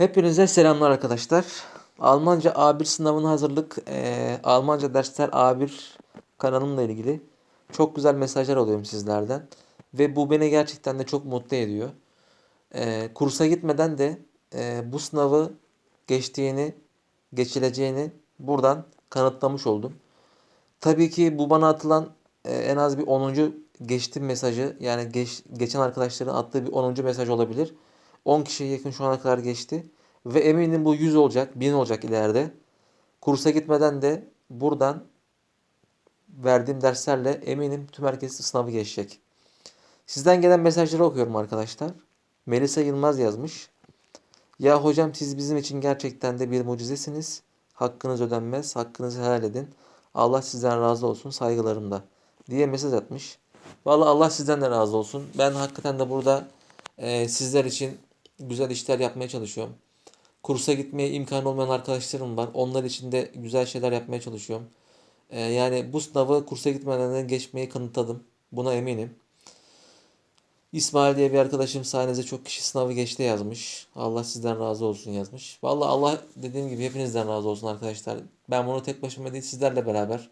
Hepinize selamlar arkadaşlar. Almanca A1 sınavına hazırlık, eee, Almanca dersler A1 kanalımla ilgili çok güzel mesajlar alıyorum sizlerden. Ve bu beni gerçekten de çok mutlu ediyor. Eee, kursa gitmeden de eee, bu sınavı geçtiğini, geçileceğini buradan kanıtlamış oldum. Tabii ki bu bana atılan e, en az bir 10. geçtim mesajı yani geç, geçen arkadaşların attığı bir 10. mesaj olabilir. 10 kişiye yakın şu ana kadar geçti. Ve eminim bu 100 olacak, 1000 olacak ileride. Kursa gitmeden de buradan verdiğim derslerle eminim tüm herkes sınavı geçecek. Sizden gelen mesajları okuyorum arkadaşlar. Melisa Yılmaz yazmış. Ya hocam siz bizim için gerçekten de bir mucizesiniz. Hakkınız ödenmez, hakkınızı helal edin. Allah sizden razı olsun saygılarımda diye mesaj atmış. Vallahi Allah sizden de razı olsun. Ben hakikaten de burada e, sizler için güzel işler yapmaya çalışıyorum. Kursa gitmeye imkan olmayan arkadaşlarım var. Onlar için de güzel şeyler yapmaya çalışıyorum. E, yani bu sınavı kursa gitmeden de geçmeyi kanıtladım. Buna eminim. İsmail diye bir arkadaşım sayenizde çok kişi sınavı geçti yazmış. Allah sizden razı olsun yazmış. Vallahi Allah dediğim gibi hepinizden razı olsun arkadaşlar. Ben bunu tek başıma değil sizlerle beraber.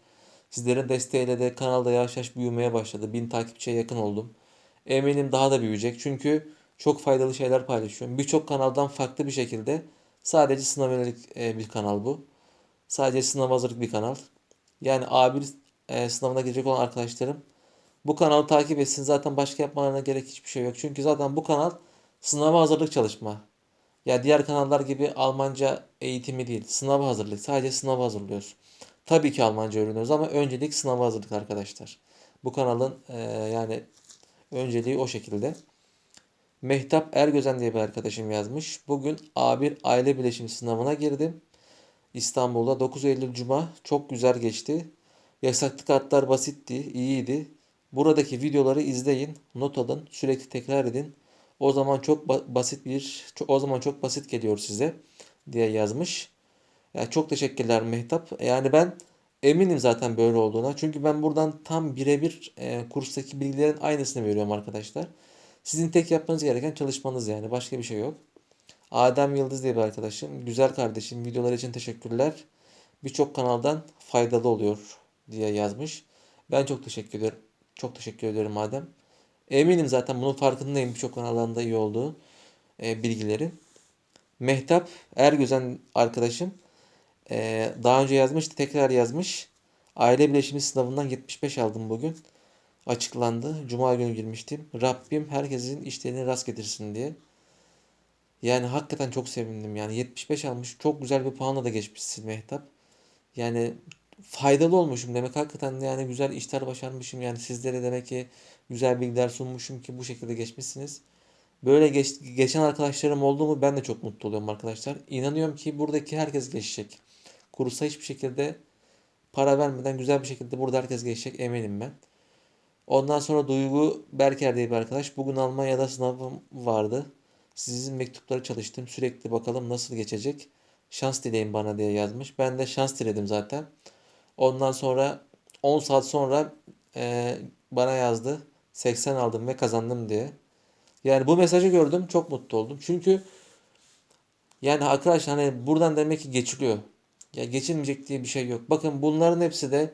Sizlerin desteğiyle de kanalda yavaş yavaş büyümeye başladı. Bin takipçiye yakın oldum. Eminim daha da büyüyecek. Çünkü çok faydalı şeyler paylaşıyorum. Birçok kanaldan farklı bir şekilde sadece sınav yönelik e, bir kanal bu. Sadece sınav hazırlık bir kanal. Yani A1 e, sınavına girecek olan arkadaşlarım bu kanalı takip etsin. Zaten başka yapmalarına gerek hiçbir şey yok. Çünkü zaten bu kanal sınava hazırlık çalışma. Ya diğer kanallar gibi Almanca eğitimi değil. Sınava hazırlık. Sadece sınava hazırlıyoruz. Tabii ki Almanca öğreniyoruz ama öncelik sınava hazırlık arkadaşlar. Bu kanalın e, yani önceliği o şekilde. Mehtap Ergözen diye bir arkadaşım yazmış. Bugün A1 aile bileşimi sınavına girdim. İstanbul'da 9 Eylül Cuma çok güzel geçti. Yasaklı kartlar basitti, iyiydi. Buradaki videoları izleyin, not alın, sürekli tekrar edin. O zaman çok ba- basit bir o zaman çok basit geliyor size diye yazmış. Yani çok teşekkürler Mehtap. Yani ben eminim zaten böyle olduğuna. Çünkü ben buradan tam birebir e, kurstaki bilgilerin aynısını veriyorum arkadaşlar. Sizin tek yapmanız gereken çalışmanız yani. Başka bir şey yok. Adem Yıldız diye bir arkadaşım. Güzel kardeşim. Videolar için teşekkürler. Birçok kanaldan faydalı oluyor diye yazmış. Ben çok teşekkür ederim. Çok teşekkür ederim Adem. Eminim zaten bunun farkındayım birçok kanallarda iyi olduğu e, bilgileri. Mehtap Ergözen arkadaşım e, daha önce yazmıştı tekrar yazmış. Aile bileşimi sınavından 75 aldım bugün. Açıklandı. Cuma günü girmiştim. Rabbim herkesin işlerini rast getirsin diye. Yani hakikaten çok sevindim. Yani 75 almış. Çok güzel bir puanla da geçmişsin Mehtap. Yani faydalı olmuşum demek. Hakikaten yani güzel işler başarmışım. Yani sizlere demek ki güzel bilgiler sunmuşum ki bu şekilde geçmişsiniz. Böyle geç, geçen arkadaşlarım oldu mu ben de çok mutlu oluyorum arkadaşlar. İnanıyorum ki buradaki herkes geçecek. Kursa hiçbir şekilde para vermeden güzel bir şekilde burada herkes geçecek eminim ben. Ondan sonra Duygu Berker diye bir arkadaş. Bugün Almanya'da sınavım vardı. Sizin mektupları çalıştım. Sürekli bakalım nasıl geçecek. Şans dileyin bana diye yazmış. Ben de şans diledim zaten. Ondan sonra 10 saat sonra e, bana yazdı. 80 aldım ve kazandım diye. Yani bu mesajı gördüm çok mutlu oldum. Çünkü yani arkadaşlar hani buradan demek ki geçiliyor. Ya geçilmeyecek diye bir şey yok. Bakın bunların hepsi de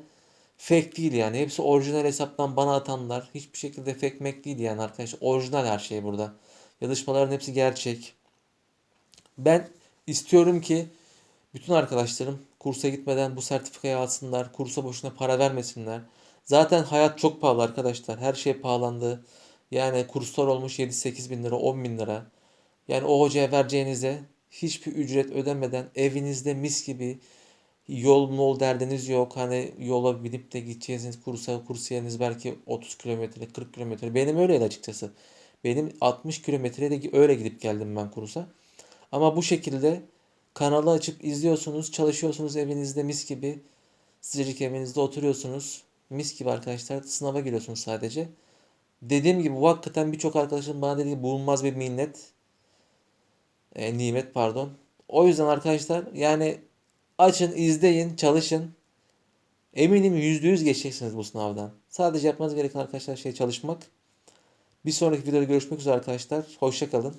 fake değil yani. Hepsi orijinal hesaptan bana atanlar. Hiçbir şekilde fake mek değil yani arkadaşlar. Orijinal her şey burada. Yazışmaların hepsi gerçek. Ben istiyorum ki bütün arkadaşlarım kursa gitmeden bu sertifikayı alsınlar. Kursa boşuna para vermesinler. Zaten hayat çok pahalı arkadaşlar. Her şey pahalandı. Yani kurslar olmuş 7-8 bin lira, 10 bin lira. Yani o hocaya vereceğinize hiçbir ücret ödemeden evinizde mis gibi yol mol derdiniz yok. Hani yola binip de gideceğiniz kursa, kursiyeriniz belki 30 kilometre, 40 kilometre. Benim öyleydi açıkçası. Benim 60 kilometreye de öyle gidip geldim ben kursa. Ama bu şekilde kanalı açıp izliyorsunuz, çalışıyorsunuz evinizde mis gibi. Sıcacık evinizde oturuyorsunuz. Mis gibi arkadaşlar sınava giriyorsunuz sadece. Dediğim gibi bu hakikaten birçok arkadaşım bana dediği bulunmaz bir minnet. E, nimet pardon. O yüzden arkadaşlar yani açın, izleyin, çalışın. Eminim %100 geçeceksiniz bu sınavdan. Sadece yapmanız gereken arkadaşlar şey çalışmak. Bir sonraki videoda görüşmek üzere arkadaşlar. Hoşçakalın.